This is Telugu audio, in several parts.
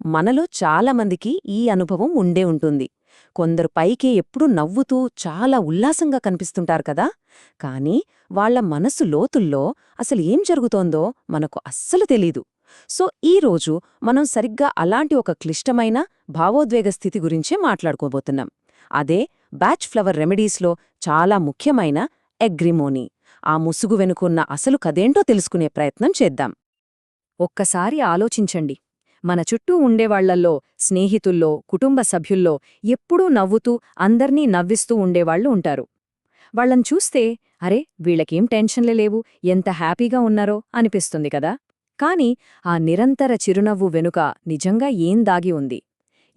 మనలో చాలామందికి ఈ అనుభవం ఉండే ఉంటుంది. కొందరు పైకి ఎప్పుడూ నవ్వుతూ చాలా ఉల్లాసంగా కనిపిస్తుంటారు కదా? కానీ వాళ్ళ మనసు లోతుల్లో అసలు ఏం జరుగుతోందో మనకు అస్సలు తెలీదు. సో ఈ రోజు మనం సరిగ్గా అలాంటి ఒక క్లిష్టమైన భావోద్వేగ స్థితి గురించే మాట్లాడుకోబోతున్నాం. అదే బ్యాచ్ ఫ్లవర్ రెమెడీస్లో చాలా ముఖ్యమైన ఎగ్రిమోనీ. ఆ ముసుగు వెనుకున్న అసలు కదేంటో తెలుసుకునే ప్రయత్నం చేద్దాం. ఒక్కసారి ఆలోచించండి. మన చుట్టూ ఉండేవాళ్ళల్లో స్నేహితుల్లో కుటుంబ సభ్యుల్లో ఎప్పుడూ నవ్వుతూ అందర్నీ నవ్విస్తూ ఉండేవాళ్ళు ఉంటారు. వాళ్ళను చూస్తే అరే వీళ్ళకేం టెన్షన్లే లేవు ఎంత హ్యాపీగా ఉన్నారో అనిపిస్తుంది కదా. కాని ఆ నిరంతర చిరునవ్వు వెనుక నిజంగా ఏం దాగి ఉంది?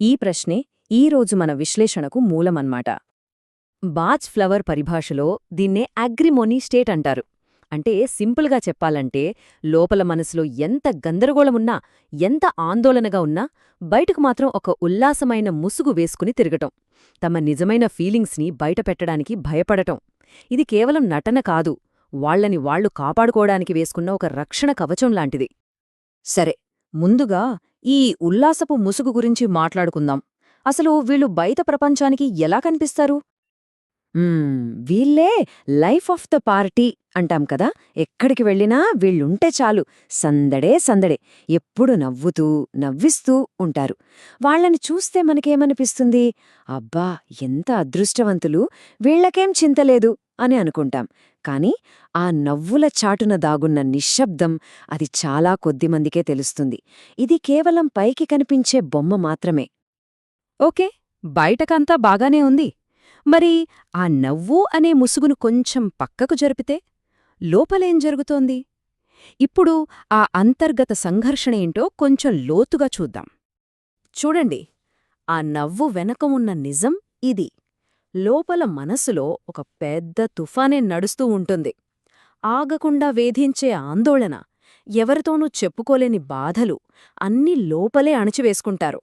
ఈ ప్రశ్నే ఈరోజు మన విశ్లేషణకు మూలమన్మాట. బాచ్ ఫ్లవర్ పరిభాషలో దీన్నే అగ్రిమోనీ స్టేట్ అంటారు. అంటే సింపుల్గా చెప్పాలంటే లోపల మనసులో ఎంత గందరగోళమున్నా ఎంత ఆందోళనగా ఉన్నా బయటకు మాత్రం ఒక ఉల్లాసమైన ముసుగు వేసుకుని తిరగటం తమ నిజమైన ఫీలింగ్స్ని బయటపెట్టడానికి భయపడటం. ఇది కేవలం నటన కాదు వాళ్ళని వాళ్ళు కాపాడుకోవడానికి వేసుకున్న ఒక రక్షణ కవచం లాంటిది. సరే ముందుగా ఈ ఉల్లాసపు ముసుగు గురించి మాట్లాడుకుందాం. అసలు వీళ్ళు బయట ప్రపంచానికి ఎలా కనిపిస్తారు? వీళ్ళే లైఫ్ ఆఫ్ ద పార్టీ అంటాం కదా? ఎక్కడికి వెళ్ళినా వీళ్ళుంటే చాలు. సందడే సందడే. ఎప్పుడు నవ్వుతూ నవ్విస్తూ ఉంటారు. వాళ్ళని చూస్తే మనకేమనిపిస్తుంది? అబ్బా! ఎంత అదృష్టవంతులు. వీళ్ళకేం చింతలేదు అని అనుకుంటాం. కాని ఆ నవ్వుల చాటున దాగున్న నిశ్శబ్దం అది చాలా కొద్దిమందికే తెలుస్తుంది. ఇది కేవలం పైకి కనిపించే బొమ్మ మాత్రమే. ఓకే. బయటకంతా బాగానే ఉంది. మరి ఆ నవ్వు అనే ముసుగును కొంచెం పక్కకు జరిపితే లోపలేం జరుగుతోంది? ఇప్పుడు ఆ అంతర్గత సంఘర్షణ ఏంటో కొంచెం లోతుగా చూద్దాం. చూడండి ఆ నవ్వు వెనక ఉన్న నిజం ఇది. లోపల మనసులో ఒక పెద్ద తుఫానే నడుస్తూ ఉంటుంది. ఆగకుండా వేధించే ఆందోళన ఎవరితోనూ చెప్పుకోలేని బాధలు అన్నీ లోపలే అణచివేసుకుంటారు.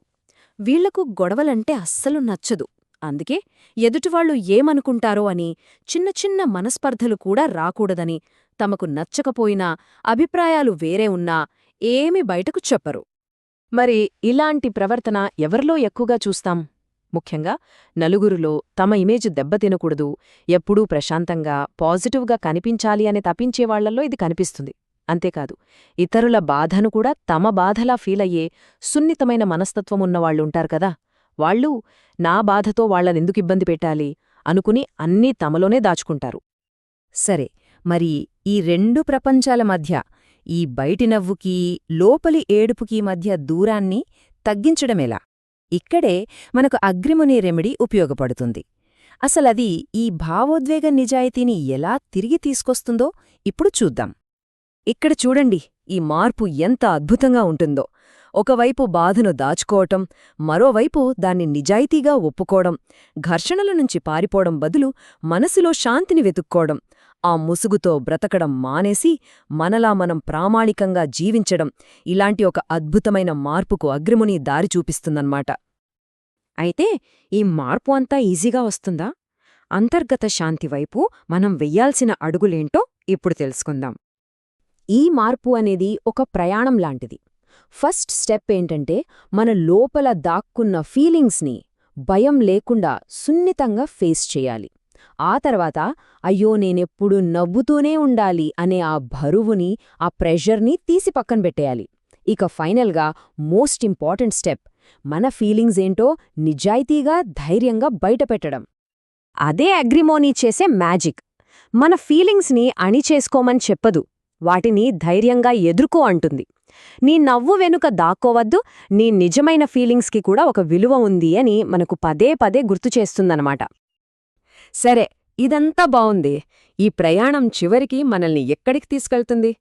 వీళ్ళకు గొడవలంటే అస్సలు నచ్చదు. అందుకే ఎదుటివాళ్ళు ఏమనుకుంటారో అని చిన్న చిన్న మనస్పర్ధలు కూడా రాకూడదని తమకు నచ్చకపోయినా అభిప్రాయాలు వేరే ఉన్నా ఏమి బయటకు చెప్పరు. మరి ఇలాంటి ప్రవర్తన ఎవరిలో ఎక్కువగా చూస్తాం? ముఖ్యంగా నలుగురిలో తమ ఇమేజ్ దెబ్బతినకూడదు ఎప్పుడూ ప్రశాంతంగా పాజిటివ్గా కనిపించాలి అని తప్పించేవాళ్ళలో ఇది కనిపిస్తుంది. అంతేకాదు ఇతరుల బాధను కూడా తమ బాధలా ఫీలయ్యే సున్నితమైన మనస్తత్వమున్నవాళ్ళుంటారు కదా! వాళ్ళు నా బాధతో వాళ్ళనెందుకు ఇబ్బంది పెట్టాలి అనుకుని అన్నీ తమలోనే దాచుకుంటారు. సరే మరి ఈ రెండు ప్రపంచాల మధ్య ఈ బయటి నవ్వుకీ లోపలి ఏడుపుకీ మధ్య దూరాన్ని తగ్గించడమేలా? ఇక్కడే మనకు అగ్రిముని రెమెడీ ఉపయోగపడుతుంది. అసలది ఈ భావోద్వేగ నిజాయితీని ఎలా తిరిగి తీసుకొస్తుందో ఇప్పుడు చూద్దాం. ఇక్కడ చూడండి ఈ మార్పు ఎంత అద్భుతంగా ఉంటుందో. ఒకవైపు బాధను దాచుకోవటం మరోవైపు దాన్ని నిజాయితీగా ఒప్పుకోవడం ఘర్షణల నుంచి పారిపోవడం బదులు మనసులో శాంతిని వెతుక్కోవడం ఆ ముసుగుతో బ్రతకడం మానేసి మనలా మనం ప్రామాణికంగా జీవించడం ఇలాంటి ఒక అద్భుతమైన మార్పుకు అగ్రిముని దారి చూపిస్తుందన్నమాట. అయితే ఈ మార్పు అంతా ఈజీగా వస్తుందా? అంతర్గత శాంతివైపు మనం వెయ్యాల్సిన అడుగులేంటో ఇప్పుడు తెలుసుకుందాం. ఈ మార్పు అనేది ఒక ప్రయాణం లాంటిది. ఫస్ట్ స్టెప్ ఏంటంటే మన లోపల దాక్కున్న ఫీలింగ్స్ని భయం లేకుండా సున్నితంగా ఫేస్ చేయాలి. ఆ తర్వాత అయ్యో నేనెప్పుడు నవ్వుతూనే ఉండాలి అనే ఆ బరువుని ఆ ప్రెషర్ని తీసి పక్కన పెట్టేయాలి. ఇక ఫైనల్గా మోస్ట్ ఇంపార్టెంట్ స్టెప్ మన ఫీలింగ్స్ ఏంటో నిజాయితీగా ధైర్యంగా బయటపెట్టడం అదే అగ్రిమోనీ చేసే మ్యాజిక్. మన ఫీలింగ్స్ని అణిచేసుకోమని చెప్పదు. వాటిని ధైర్యంగా ఎదుర్కో అంటుంది. నీ నవ్వు వెనుక దాక్కోవద్దు నీ నిజమైన ఫీలింగ్స్కి కూడా ఒక విలువ ఉంది అని మనకు పదే పదే గుర్తు చేస్తుందన్నమాట. సరే ఇదంతా బావుంది. ఈ ప్రయాణం చివరికి మనల్ని ఎక్కడికి తీసుకెళ్తుంది?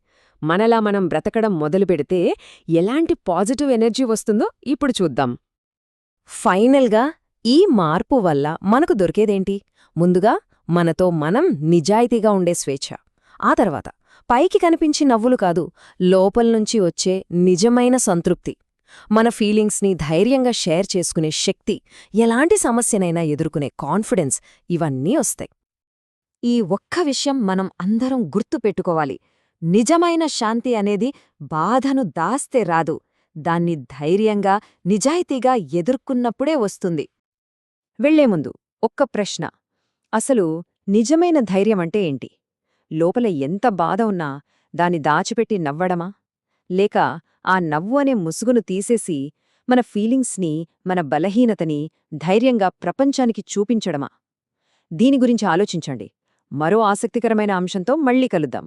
మనలా మనం బ్రతకడం మొదలుపెడితే ఎలాంటి పాజిటివ్ ఎనర్జీ వస్తుందో ఇప్పుడు చూద్దాం. ఫైనల్గా ఈ మార్పు వల్ల మనకు దొరికేదేంటి? ముందుగా మనతో మనం నిజాయితీగా ఉండే స్వేచ్ఛ. ఆ తర్వాత పైకి కనిపించి నవ్వులు కాదు లోపల్నుంచి వచ్చే నిజమైన సంతృప్తి. మన ఫీలింగ్స్ని ధైర్యంగా షేర్ చేసుకునే శక్తి ఎలాంటి సమస్యనైనా ఎదుర్కొనే కాన్ఫిడెన్స్ ఇవన్నీ వస్తాయి. ఈ ఒక్క విషయం మనం అందరం గుర్తుపెట్టుకోవాలి నిజమైన శాంతి అనేది బాధను దాస్తే రాదు. దాన్ని ధైర్యంగా నిజాయితీగా ఎదుర్కొన్నప్పుడే వస్తుంది. వెళ్ళే ముందు ఒక్క ప్రశ్న. అసలు నిజమైన ధైర్యమంటే ఏంటి? లోపల ఎంత బాధ ఉన్నా దాన్ని దాచిపెట్టి నవ్వడమా? లేక ఆ నవ్వు అనే ముసుగును తీసేసి మన ఫీలింగ్స్ని మన బలహీనతని ధైర్యంగా ప్రపంచానికి చూపించడమా? దీని గురించి ఆలోచించండి. మరో ఆసక్తికరమైన అంశంతో మళ్ళీ కలుద్దాం.